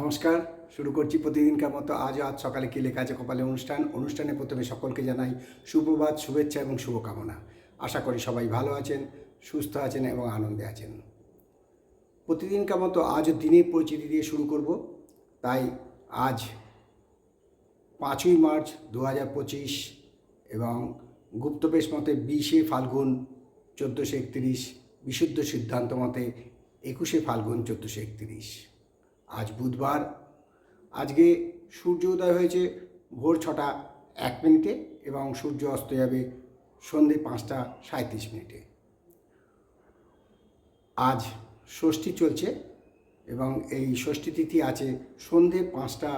নমস্কার, শুরু করছি প্রতিদিনকার মতো আজও আজ সকালে কি লেখা আছে কপালে অনুষ্ঠান। অনুষ্ঠানে প্রথমে সকলকে জানাই সুপ্রভাত, শুভেচ্ছা এবং শুভকামনা। আশা করি সবাই ভালো আছেন, সুস্থ আছেন এবং আনন্দে আছেন। প্রতিদিনকার মতো আজও দিনের পরিচিতি দিয়ে শুরু করব। তাই আজ পাঁচই মার্চ দু হাজার পঁচিশ এবং গুপ্তবেশ মতে বিশে ফাল্গুন চোদ্দোশো একত্রিশ, বিশুদ্ধ সিদ্ধান্ত মতে একুশে ফাল্গুন চোদ্দোশো একত্রিশ। আজ বুধবার। আজকে সূর্য উদয় হয়েছে ভোর ছটা এক মিনিটে এবং সূর্য অস্ত যাবে সন্ধে পাঁচটা সাঁত্রিশ মিনিটে। আজ ষষ্ঠী চলছে এবং এই ষষ্ঠী তিথি আছে সন্ধে পাঁচটা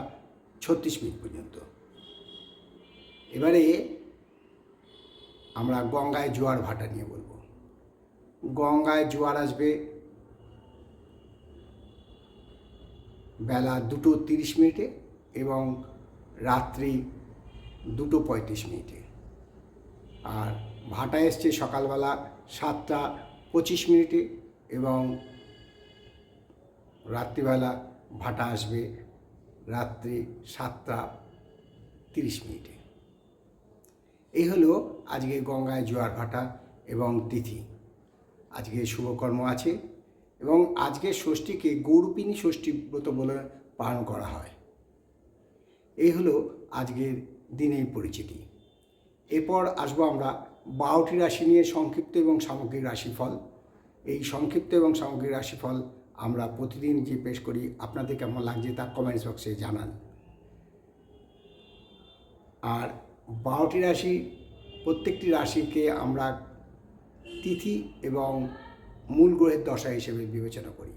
ছত্রিশ মিনিট পর্যন্ত। এবারে আমরা গঙ্গায় জোয়ার ভাটা নিয়ে বলব। গঙ্গায় জোয়ার আসবে বেলা দুটো তিরিশ মিনিটে এবং রাত্রি দুটো পঁয়ত্রিশ মিনিটে। আর ভাটা এসছে সকালবেলা সাতটা পঁচিশ মিনিটে এবং রাত্রিবেলা ভাটা আসবে রাত্রি সাতটা তিরিশ মিনিটে। এই হলো আজকে গঙ্গায় জোয়ার ভাটা এবং তিথি। আজকে শুভকর্ম আছে। এবং আজকে ষষ্ঠীকে গৌরূপিণী ষষ্ঠী ব্রত বলে পালন করা হয়। এই হলো আজকের দিনের পরিচিতি। এরপর আসব আমরা বারোটি রাশি নিয়ে সংক্ষিপ্ত এবং সামগ্রিক রাশিফল। এই সংক্ষিপ্ত এবং সামগ্রিক রাশিফল আমরা প্রতিদিন যে পেশ করি। আপনাদের কেমন লাগছে তা কমেন্টস বক্সে জানান। আর বারোটি রাশি, প্রত্যেকটি রাশিকে আমরা তিথি এবং মূল গ্রহের দশা হিসেবে বিবেচনা করি।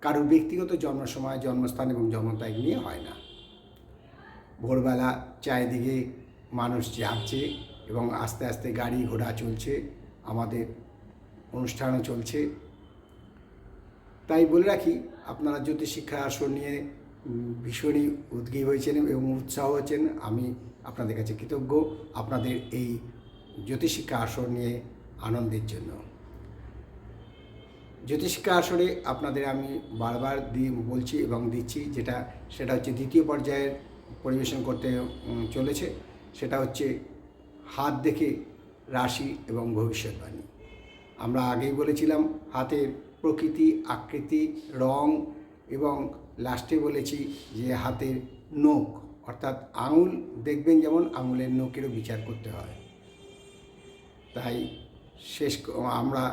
কারোর ব্যক্তিগত জন্ম সময় জন্মস্থান এবং জন্ম তারিখ নিয়ে হয় না। ভোরবেলা চারিদিকে মানুষ যাচ্ছে এবং আস্তে আস্তে গাড়ি ঘোড়া চলছে, আমাদের অনুষ্ঠানও চলছে। তাই বলে রাখি, আপনারা জ্যোতিষশিক্ষা আসন নিয়ে ভীষণই উদ্গ্রীব হয়েছেন এবং উৎসাহ হয়েছেন আমি আপনাদের কাছে কৃতজ্ঞ। আপনাদের এই জ্যোতিষশিক্ষা আসর নিয়ে আনন্দের জন্য। জ্যোতিষিকা আসরে আপনাদের আমি বারবার দিয়ে বলছি এবং দিচ্ছি, যেটা, সেটা হচ্ছে দ্বিতীয় পর্যায়ের পরিবেশন করতে চলেছে। সেটা হচ্ছে হাত দেখে রাশি এবং ভবিষ্যৎবাণী আমরা আগেই বলেছিলাম হাতের প্রকৃতি, আকৃতি, রং এবং লাস্টে বলেছি যে হাতের নখ, অর্থাৎ আঙুল, দেখবেন যেমন আঙুলের নখেরও বিচার করতে হয়। তাই শেষ, আমরা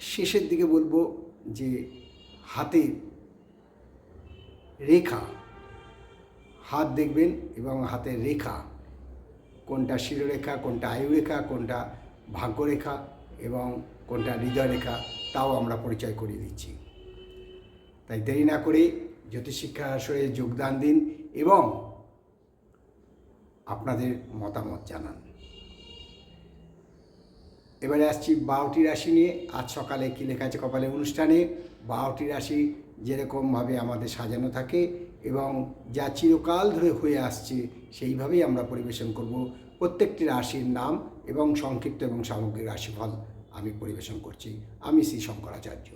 শেষের দিকে বলব যে হাতের রেখা, হাত দেখবেন এবং হাতের রেখা, কোনটা শিরোরেখা, কোনটা আয়ুরেখা, কোনটা ভাগ্যরেখা এবং কোনটা হৃদয়রেখা, তাও আমরা পরিচয় করিয়ে দিচ্ছি। তাই দেরি না করে জ্যোতিষশিক্ষা আসরে যোগদান দিন এবং আপনাদের মতামত জানান। এবারে আসছি বারোটি রাশি নিয়ে। আজ সকালে কী লেখা আছে কপালে অনুষ্ঠানে? বারোটি রাশি যেরকমভাবে আমাদের সাজানো থাকে এবং যা চিরকাল ধরে হয়ে আসছে সেইভাবেই আমরা পরিবেশন করব। প্রত্যেকটি রাশির নাম এবং সংক্ষিপ্ত এবং সামগ্রিক রাশিফল আমি পরিবেশন করছি। আমি শ্রী শঙ্করাচার্য।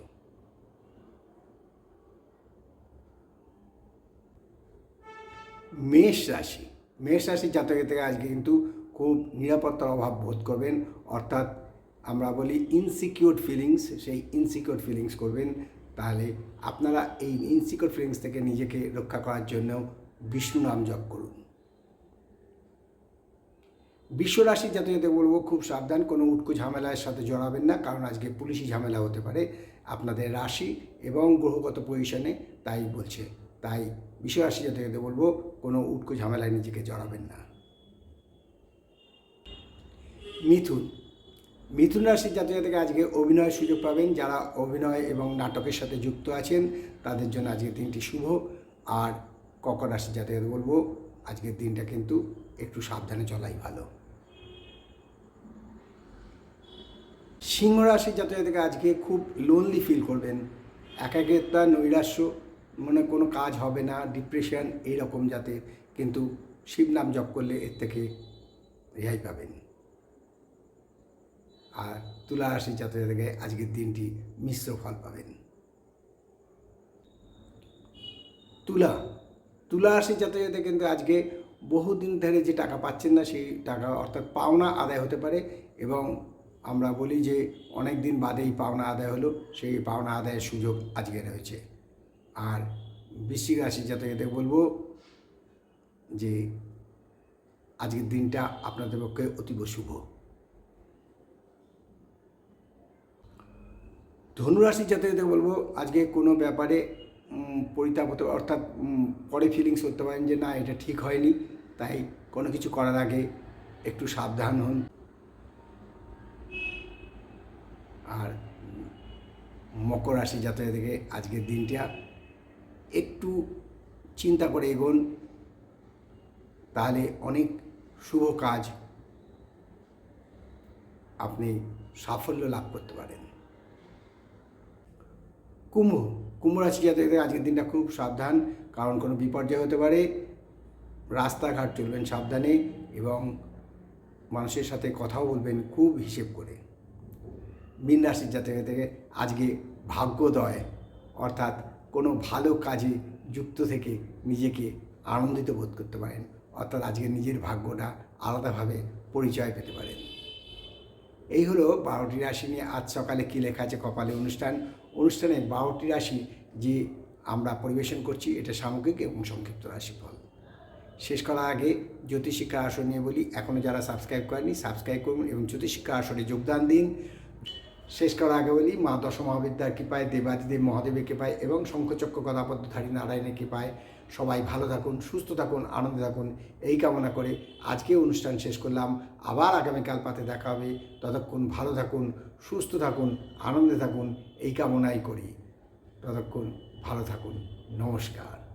মেষ রাশি। মেষ রাশির জাতকের থেকে আজকে কিন্তু খুব নিরাপত্তার অভাব বোধ করবেন। অর্থাৎ আমরা বলি ইনসিকিউর ফিলিংস সেই ইনসিকিউর ফিলিংস করবেন। তাহলে আপনারা এই ইনসিকিউর ফিলিংস থেকে নিজেকে রক্ষা করার জন্য বিষ্ণু নাম জপ করুন। বিশ্বরাশি জাতকদের বলব, খুব সাবধান, কোনো উটকো ঝামেলার সাথে জড়াবেন না, কারণ আজকে পুলিশি ঝামেলা হতে পারে। আপনাদের রাশি এবং গ্রহগত পজিশনে তাই বলছে। তাই বিশ্বরাশি জাতকদের বলব, কোনো উটকো ঝামেলায় নিজেকে জড়াবেন না। মিথুন মিথুন রাশির জাতক থেকে আজকে অভিনয়ের সুযোগ পাবেন। যারা অভিনয় এবং নাটকের সাথে যুক্ত আছেন, তাদের জন্য আজকের দিনটি শুভ। আর ককর রাশির জাতকদের বলব, আজকের দিনটা কিন্তু একটু সাবধানে চলাই ভালো। সিংহ রাশির জাতক থেকে আজকে খুব লোনলি ফিল করবেন। একাগ্রতা, নৈরাশ্য মানে কোনো কাজ হবে না ডিপ্রেশন এইরকম যাতে কিন্তু শিব নাম জপ করলে এর থেকে রেহাই পাবেন। আর তুলা রাশির জাতক থেকে আজকের দিনটি মিশ্র ফল পাবেন। তুলা তুলা রাশি জাতকদের কিন্তু আজকে বহুদিন ধরে যে টাকা পাচ্ছেন না, সেই টাকা অর্থাৎ পাওনা আদায় হতে পারে এবং আমরা বলি যে অনেক দিন বাদেই পাওনা আদায় হলো, সেই পাওনা আদায়ের সুযোগ আজকে রয়েছে। আর বৃশ্চিক রাশি জাতকদের বলব যে আজকের দিনটা আপনাদের পক্ষে অতীব শুভ। ধনুরাশি জাতকদের বলব, আজকে কোনো ব্যাপারে পরিতাপ হতে অর্থাৎ পরে ফিলিংস করতে পারেন যে না, এটা ঠিক হয়নি, তাই কোনো কিছু করার আগে একটু সাবধান হন। আর মকর রাশি জাতকদেরকে আজকের দিনটা একটু চিন্তা করে এগোন, তাহলে অনেক শুভ কাজ আপনি সাফল্য লাভ করতে পারেন। কুম্ভ কুম্ভ রাশি জাতকদের আজকের দিনটা খুব সাবধান, কারণ কোনো বিপর্যয় হতে পারে। রাস্তাঘাট চলবেন সাবধানে এবং মানুষের সাথে কথাও বলবেন খুব হিসেব করে। মীন রাশির জাতক থেকে আজকে ভাগ্যোদয়, অর্থাৎ কোনো ভালো কাজে যুক্ত থেকে নিজেকে আনন্দিত বোধ করতে পারেন, অর্থাৎ আজকে নিজের ভাগ্যটা আলাদাভাবে পরিচয় পেতে পারেন। এই হলো বারোটি রাশি নিয়ে আজ সকালে কী লেখা আছে, কপালে অনুষ্ঠান। অনুষ্ঠানে বারোটি রাশি যে আমরা পরিবেশন করছি, এটা সামগ্রিক এবং সংক্ষিপ্ত রাশিফল। শেষ করার আগে জ্যোতিষিক্ষা আসন নিয়ে বলি এখনও যারা সাবস্ক্রাইব করেনি সাবস্ক্রাইব করুন এবং জ্যোতিষিক্ষা আসনে যোগদান দিন। শেষ করার আগে বলি, মা দশ মহাবিদ্যার কৃপায়, দেবাদিদেব মহাদেবের কৃপায় এবং শঙ্খচক্র গদাপদ্মধারী নারায়ণের কৃপায় সবাই ভালো থাকুন, সুস্থ থাকুন, আনন্দে থাকুন। এই কামনা করে আজকে অনুষ্ঠান শেষ করলাম। আবার আগামীকাল পাতে দেখা হবে। ততক্ষণ ভালো থাকুন, সুস্থ থাকুন, আনন্দে থাকুন। এই কামনাই করি। ততক্ষণ ভালো থাকুন। নমস্কার।